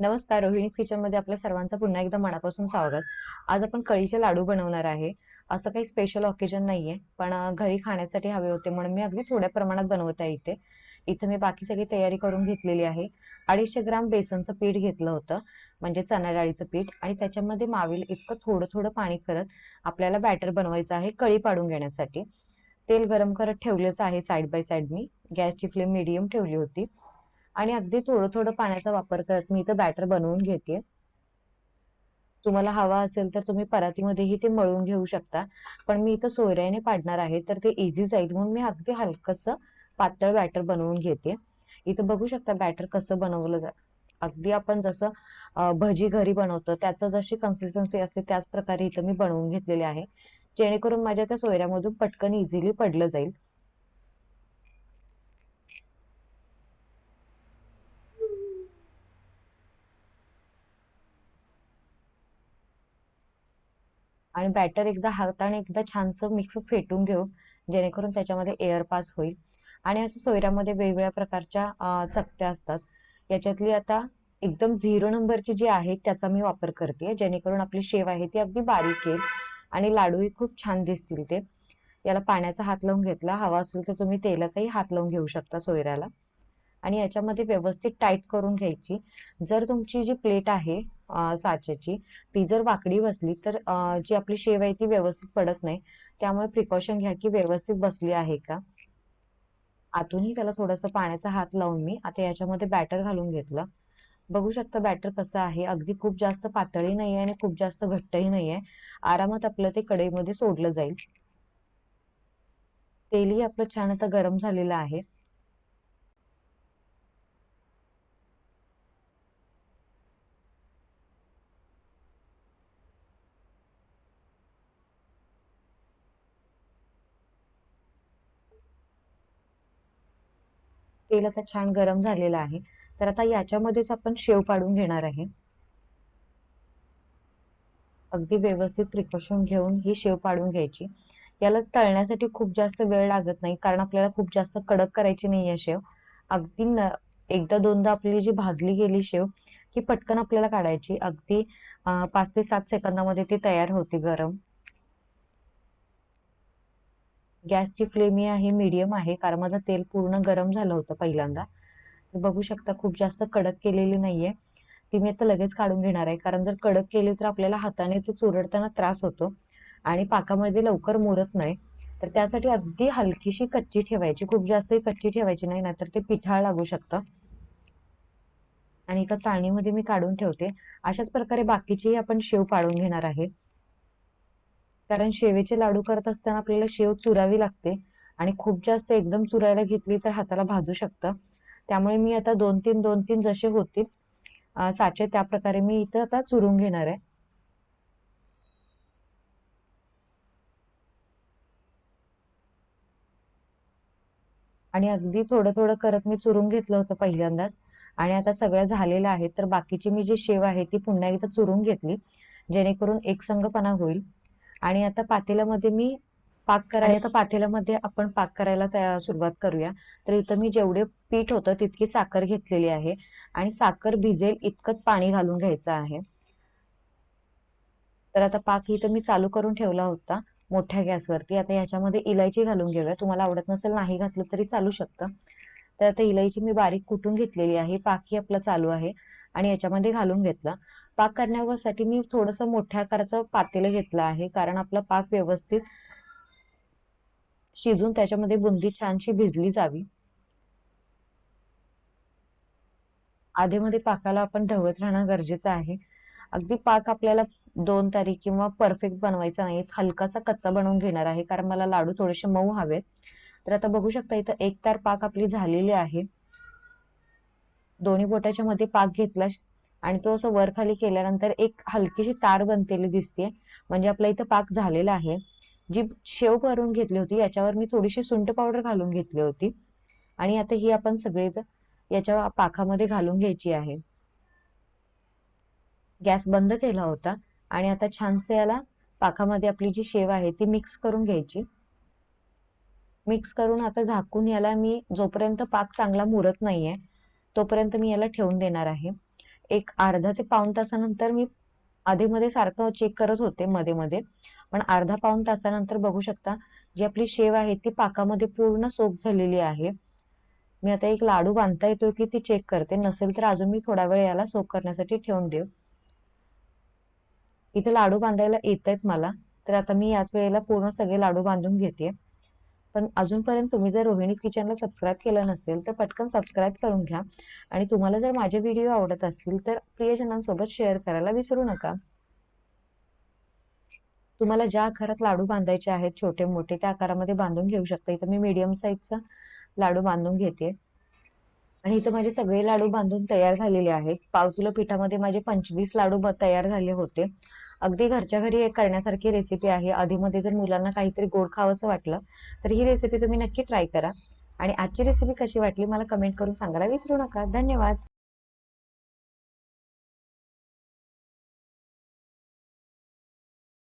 नमस्कार रोहिणी किचनमध्ये आपल्या सर्वांचं पुन्हा एकदा मनापासून स्वागत. आज आपण कळीचे लाडू बनवणार आहे. असं काही स्पेशल ऑकेजन नाहीये पण घरी खाण्यासाठी हवे होते म्हणून मी अगदी थोड्या प्रमाणात बनवत आहे इथे. इथे मी बाकी सगळी तयारी करून घेतलेली आहे. अडीचशे ग्राम बेसनचं पीठ घेतलं होतं म्हणजे चणा डाळीचं पीठ आणि त्याच्यामध्ये मावेल इतकं थोडं थोडं पाणी करत आपल्याला बॅटर बनवायचं आहे कळी पाडून घेण्यासाठी. तेल गरम करत ठेवलेच आहे साईड बाय साईड मी. गॅसची फ्लेम मिडियम ठेवली होती. आणि अगदी थोडं थोडं पाण्याचा वापर करत मी इथं बॅटर बनवून घेते. तुम्हाला हवा असेल तर तुम्ही परातीमध्येही ते मळून घेऊ शकता. पण मी इथं सोयऱ्याने पाडणार आहे तर ते इझी जाईल म्हणून मी अगदी हलकंसं पातळ बॅटर बनवून घेते. इथं बघू शकता बॅटर कसं बनवलं जा अगदी आपण जसं भजी घरी बनवतो त्याचं जशी कन्सिस्टन्सी असते त्याच प्रकारे इथं मी बनवून घेतलेले आहे. जेणेकरून माझ्या त्या सोयऱ्यामधून पटकन इझिली पडलं जाईल. आणि बॅटर एकदा हाताने एकदा छानसं मिक्स फेटून घेऊ जेणेकरून त्याच्यामध्ये एअर पास होईल. आणि असं सोयऱ्यामध्ये वेगवेगळ्या प्रकारच्या चकत्या असतात. याच्यातली आता एकदम झिरो नंबरची जी आहे त्याचा मी वापर करते. जेणेकरून आपली शेव आहे ती अगदी बारीक येईल आणि लाडूही खूप छान दिसतील ते. याला पाण्याचा हात लावून घेतला. हवा असेल तर तुम्ही तेलाचाही हात लावून घेऊ शकता सोयऱ्याला. आणि याच्यामध्ये व्यवस्थित टाईट करून घ्यायची. जर तुमची जी प्लेट आहे साचेची. ती जर वाकडी बसली तर जी आपली शेव आहे ती व्यवस्थित पडत नाही. त्यामुळे प्रिकॉशन घ्या की व्यवस्थित बसली आहे का? आतूनही त्याला थोडंसं पाण्याचा हात लावून मी आता याच्यामध्ये बॅटर घालून घेतलं. बघू शकता बॅटर कसं आहे. अगदी खूप जास्त पातळी नाही आहे आणि खूप जास्त घट्टही नाही आहे आरामात आपलं ते कढईमध्ये सोडलं जाईल. तेलही आपलं छान आता गरम झालेलं आहे. तेल आता छान गरम झालेलं आहे. तर आता याच्यामध्येच आपण शेव पाडून घेणार आहे. अगदी व्यवस्थित प्रिकॉशन घेऊन ही शेव पाडून घ्यायची. याला तळण्यासाठी खूप जास्त वेळ लागत नाही कारण आपल्याला खूप जास्त कडक करायची नाही आहे शेव. अगदी न एकदा दोनदा आपली जी भाजली गेली शेव ही पटकन आपल्याला काढायची. अगदी पाच ते सात सेकंदामध्ये ती तयार होते गरम. गॅसची फ्लेम ही आहे मीडियम आहे. कारण माझं तेल पूर्ण गरम झालं होतं पहिल्यांदा. बघू शकता खूप जास्त कडक केलेली नाहीये. ती मी आता लगेच काढून घेणार आहे. कारण जर कडक केली तर आपल्याला हाताने ते चुरडताना त्रास होतो आणि पाकामध्ये लवकर मुरत नाही. तर त्यासाठी अगदी हलकीशी कच्ची ठेवायची. खूप जास्तही कच्ची ठेवायची नाही नाहीतर ते पिठाळ लागू शकतं. आणि एका चाळणीमध्ये मी काढून ठेवते. अशाच प्रकारे बाकीचीही आपण शेव पाडून घेणार आहे. कारण शेवेचे लाडू करत असताना आपल्याला शेव चुरावी लागते आणि खूप जास्त एकदम चुरायला घेतली तर हाताला भाजू शकतं. त्यामुळे मी आता दोन तीन दोन तीन जसे होतील साचे त्या प्रकारे मी इथं आता चुरून घेणार आहे. आणि अगदी थोडं थोडं करत मी चुरून घेतलं होतं पहिल्यांदाच आणि आता सगळ्या झालेल्या आहेत. तर बाकीची मी जी शेव आहे ती पुन्हा एकदा चुरून घेतली जेणेकरून एकसंगपणा होईल. आणि आता पातेल्यामध्ये मी पाक करायला आता पातेल्यामध्ये आपण पाक करायला सुरुवात करूया. तर इथं मी जेवढे पीठ होतं तितकी साखर घेतलेली आहे. आणि साखर भिजेल इतकंच पाणी घालून घ्यायचं आहे. तर आता पाक इथं मी चालू करून ठेवला होता मोठ्या गॅसवरती. आता याच्यामध्ये इलायची घालून घेऊया. तुम्हाला आवडत नसेल नाही घातलं तरी चालू शकतं. तर आता इलायची मी बारीक कुटून घेतलेली आहे. पाकही आपला चालू आहे. आणि याच्यामध्ये घालून घेतला. पाक करण्यासाठी मी थोडंसं मोठ्या आकाराचं पातेलं घेतलं आहे. कारण आपला पाक व्यवस्थित शिजून त्याच्यामध्ये बुंदी छानशी भिजली जावी. आधीमध्ये पाकाला आपण ढवळत राहणं गरजेचं आहे. अगदी पाक आपल्याला दोन तारी किंवा परफेक्ट बनवायचा नाही. हलकासा कच्चा बनवून घेणार आहे. कारण मला लाडू थोडेसे मऊ हवेत. तर आता बघू शकता इथं एक तार पाक आपली झालेली आहे. दोन्ही बोटाच्या मध्ये पाक घेतला आणि तो असं वर खाली केल्यानंतर एक हलकीशी तार बनतेली दिसते म्हणजे आपला इथं पाक झालेला आहे. जी शेव भरून घेतली होती याच्यावर मी थोडीशी सुंट पावडर घालून घेतली होती. आणि आता ही आपण सगळेच याच्या पाकामध्ये घालून घ्यायची आहे. गॅस बंद केला होता आणि आता छानसे याला पाकामध्ये आपली जी शेव आहे ती मिक्स करून घ्यायची. मिक्स करून आता झाकून याला मी जोपर्यंत पाक चांगला मुरत नाहीये तोपर्यंत मी याला ठेवून देणार आहे. एक अर्धा ते पाऊण तासानंतर मी आधीमध्ये सारखं चेक करत होते मध्ये मध्ये पण अर्धा पाऊण तासानंतर बघू शकता जी आपली शेव आहे ती पाकामध्ये पूर्ण सोक झालेली आहे. मी आता एक लाडू बांधता येतोय की ती चेक करते. नसेल तर अजून मी थोडा वेळ याला सोप करण्यासाठी ठेवून देऊ. इथे लाडू बांधायला येत आहेत मला. तर आता मी याच वेळेला पूर्ण सगळे लाडू बांधून घेते. पण अजूनपर्यंत तुम्ही जर रोहिणीज किचनला सबस्क्राईब केलं नसेल तर पटकन सबस्क्राईब करून घ्या. आणि तुम्हाला जर माझे व्हिडिओ आवडत असतील तर प्रियजनांसोबत शेअर करायला विसरू नका. तुम्हाला ज्या आकारात लाडू बांधायचे आहेत छोटे मोठे त्या आकारामध्ये बांधून घेऊ शकता. इथं मी मीडियम साईजचा लाडू बांधून घेते. आणि इथं माझे सगळे लाडू बांधून तयार झालेले आहेत. पाव किलो पिठामध्ये माझे पंचवीस लाडू तयार झाले होते. अगदी घरच्या घरी एक करण्यासारखी रेसिपी आहे. आधीमध्ये जर मुलांना काहीतरी गोड खावंसं वाटलं तर ही रेसिपी तुम्ही नक्की ट्राय करा. आणि आजची रेसिपी कशी वाटली मला कमेंट करून सांगायला विसरू नका. धन्यवाद.